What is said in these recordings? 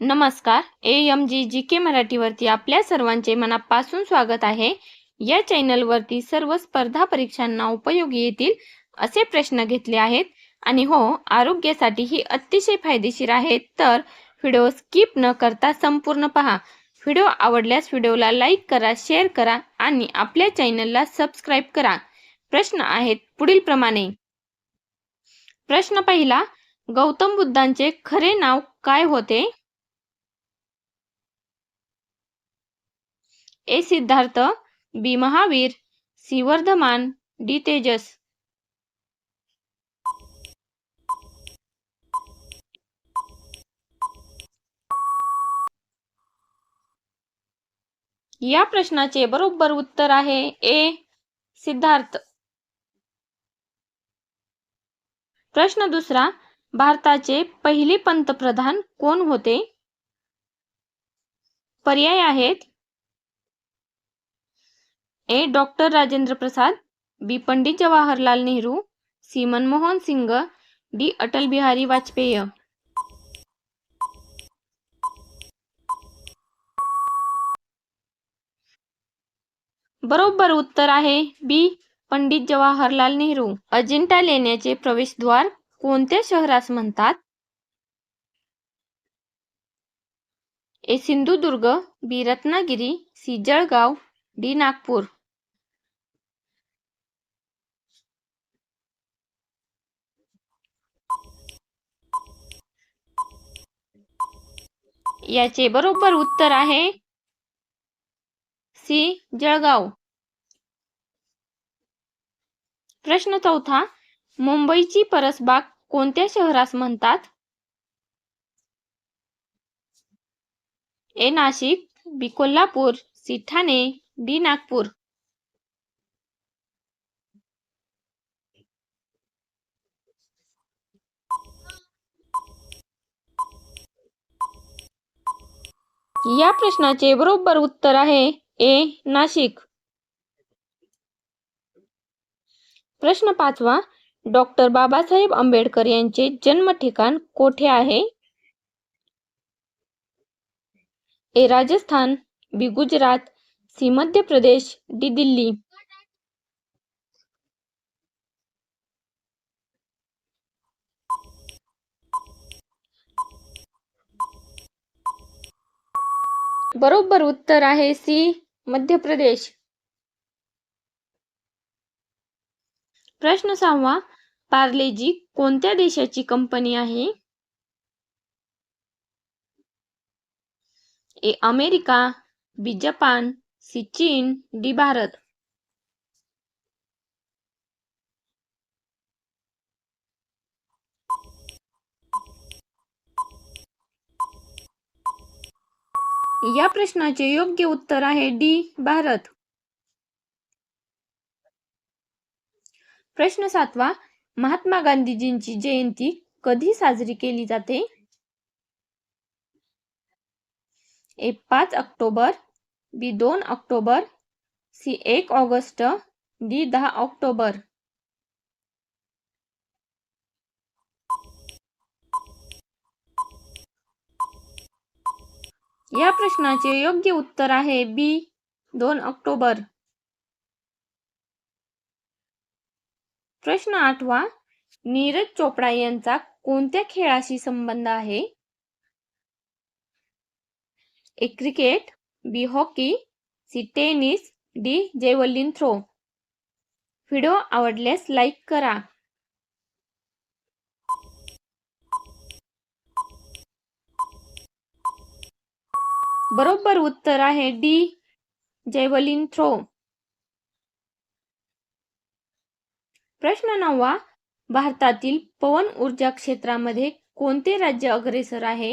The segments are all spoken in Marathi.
नमस्कार. ए एम जी जी के मराठीवरती आपल्या सर्वांचे मनापासून स्वागत आहे. या चॅनलवरती सर्व स्पर्धा परीक्षांना उपयोगी येतील असे प्रश्न घेतले आहेत. आणि हो आरोग्यासाठी ही अतिशय फायदेशीर आहेत. तर व्हिडिओ स्किप न करता संपूर्ण पहा. व्हिडिओ आवडल्यास व्हिडिओला लाईक करा शेअर करा आणि आपल्या चॅनलला सबस्क्राईब करा. प्रश्न आहेत पुढील प्रमाणे. प्रश्न पहिला गौतम बुद्धांचे खरे नाव काय होते? A Siddharth B Mahavir C Vardhaman D Tejas. या प्रश्नाचे बरोबर उत्तर आहे ए सिद्धार्थ. प्रश्न दुसरा भारताचे पहिले पंतप्रधान कोण होते? पर्याय आहेत A doctor Rajendra Prasad B Pandit Jawaharlal Nehru C Manmohan Singh D Atal Bihari Vajpayee. बरोबर उत्तर आहे बी पंडित जवाहरलाल नेहरू. अजिंठा लेण्याचे प्रवेशद्वार कोणत्या शहरास म्हणतात? A Sindhudurg B Ratnagiri C Jalgaon D Nagpur. याचे बरोबर उत्तर आहे सी जळगाव. प्रश्न चौथा मुंबईची परसबाग कोणत्या शहरास म्हणतात? A Nashik B Kolhapur C Thane D Nagpur. या प्रश्नाचे बरोबर उत्तर आहे ए नाशिक. प्रश्न पाचवा डॉक्टर बाबासाहेब आंबेडकर यांचे जन्म ठिकाण कोठे आहे? A Rajasthan B Gujarat C Madhya Pradesh D Delhi. बरोबर उत्तर आहे सी मध्य प्रदेश. प्रश्न सहावा पार्लेजी कोणत्या देशाची कंपनी आहे? A America B Japan C चीन डी भारत. या प्रश्नाचे योग्य उत्तर आहे डी भारत. प्रश्न सातवा महात्मा गांधीजींची जयंती कधी साजरी केली जाते? ए पाच ऑक्टोबर बी दोन ऑक्टोबर सी एक ऑगस्ट डी दहा ऑक्टोबर. या प्रश्नाचे योग्य उत्तर आहे बी दोन ऑक्टोबर. प्रश्न आठवा नीरज चोपडा यांचा कोणत्या खेळाशी संबंध आहे? A cricket B hockey C tennis D javelin throw video आवडल्यास लाईक करा. बरोबर उत्तर आहे डी जेवलिन थ्रो. प्रश्न नववा भारतातील पवन ऊर्जा क्षेत्रामध्ये कोणते राज्य अग्रेसर आहे?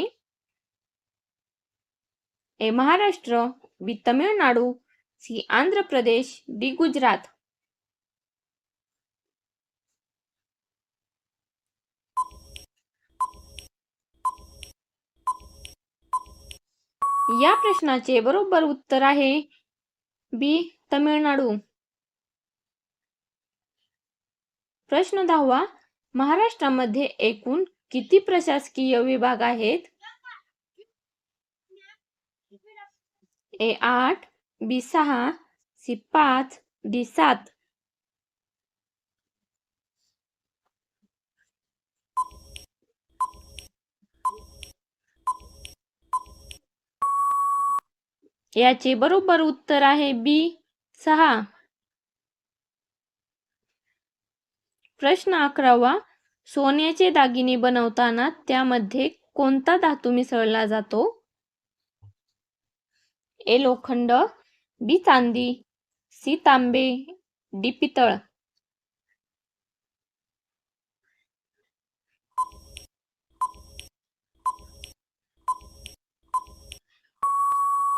A Maharashtra B Tamil Nadu C Andhra Pradesh D Gujarat. या प्रश्नाचे बरोबर उत्तर आहे बी तमिळनाडू. प्रश्न दहावा महाराष्ट्रामध्ये एकूण किती प्रशासकीय विभाग आहेत? ए आठ बी सहा सी पाच डी सात. याचे बरोबर उत्तर आहे बी सहा. प्रश्न अकरावा. सोन्याचे दागिने बनवताना त्यामध्ये कोणता धातू मिसळला जातो? ए लोखंड बी चांदी सी तांबे डी पितळ.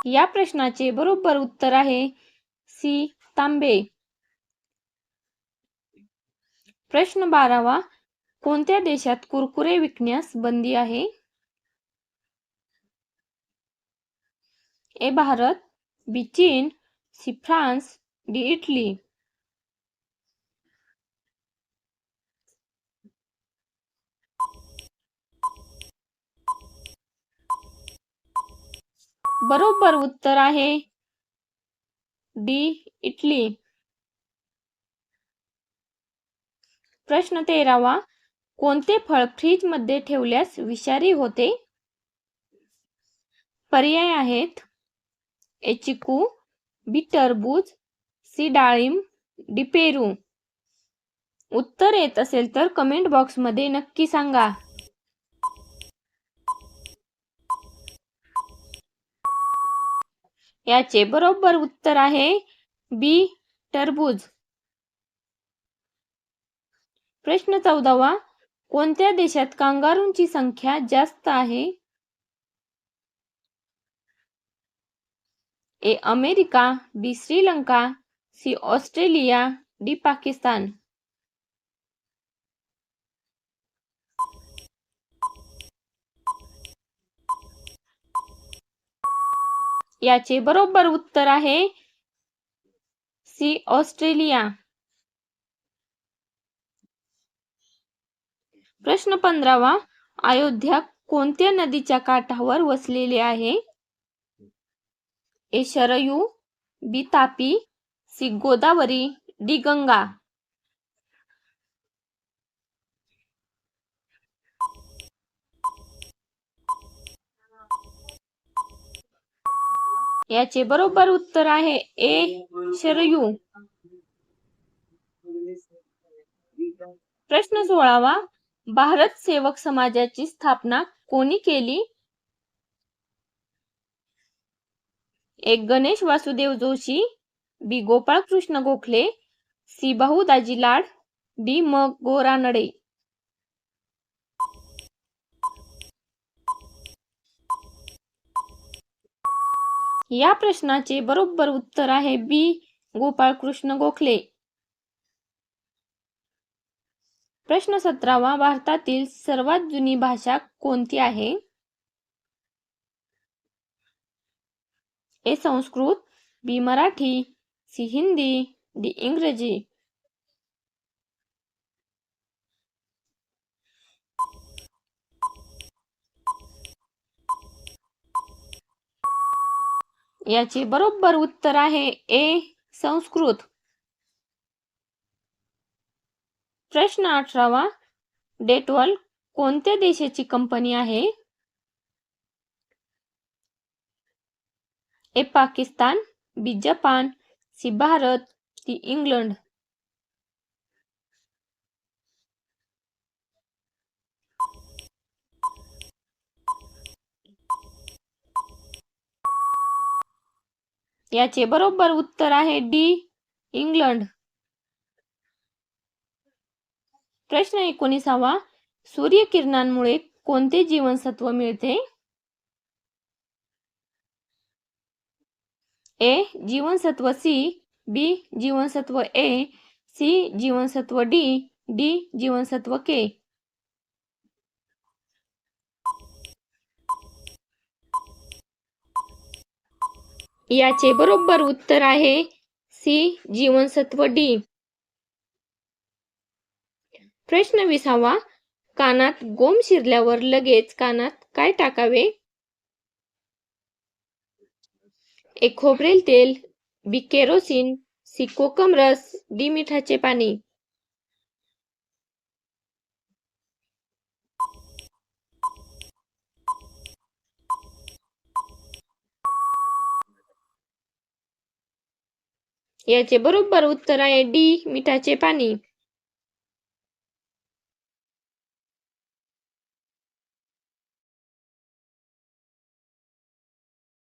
या प्रश्नाचे बरोबर उत्तर आहे सी. तांबे. प्रश्न बारावा कोणत्या देशात कुरकुरे विकण्यास बंदी आहे? ए भारत बी चीन सी फ्रान्स डी इटली. बरोबर उत्तर आहे. D Italy. प्रश्न तेरावा. कोणते फळ फ्रीजमध्ये ठेवल्यास विषारी होते? पर्याय आहेत. ए चिकू बी टरबूज सी डाळिंब डी पेरू उत्तर येत असेल तर कमेंट बॉक्समध्ये नक्की सांगा. याचे बरोबर उत्तर आहे बी टरबूज. प्रश्न चौदावा कोणत्या देशात कांगारूंची संख्या जास्त आहे? A America B Sri Lanka C Australia D Pakistan. याचे बरोबर उत्तर आहे सी ऑस्ट्रेलिया. प्रश्न पंधरावा अयोध्या कोणत्या नदीच्या काठावर वसलेले आहे? A Sharayu B Tapi C Godavari D Ganga. याचे बरोबर उत्तर आहे ए शरयू. प्रश्न सोळावा. भारत सेवक समाजाची स्थापना कोणी केली? एक Ganesh Vasudev Joshi B Gopal Krishna Gokhale C Daji Lad D म गोरानडे. या प्रश्नाचे बरोबर उत्तर आहे बी. गोपाळकृष्ण गोखले. प्रश्न सतरावा भारतातील सर्वात जुनी भाषा कोणती आहे? A Sanskrit B Marathi C Hindi D इंग्रजी. याचे बरोबर उत्तर आहे ए संस्कृत. प्रश्न अठरावा. डेटवॉल कोणत्या देशाची कंपनी आहे? A Pakistan. B Japan. C Bharat. C England. याचे बरोबर उत्तर आहे डी इंग्लंड. प्रश्न एकोणीसावा. सूर्यकिरणांमुळे कोणते जीवनसत्व मिळते? ए जीवनसत्व सी बी जीवनसत्व ए सी जीवनसत्व डी डी जीवनसत्व के. याचे बरोबर उत्तर आहे सी जीवनसत्व डी. प्रश्न विसावा. कानात गोम शिरल्यावर लगेच कानात काय टाकावे? एक खोबरेल तेल बी केरोसिन सी कोकम रस डी मिठाचे पाणी. याचे बरोबर उत्तर आहे डी मिठाचे पाणी.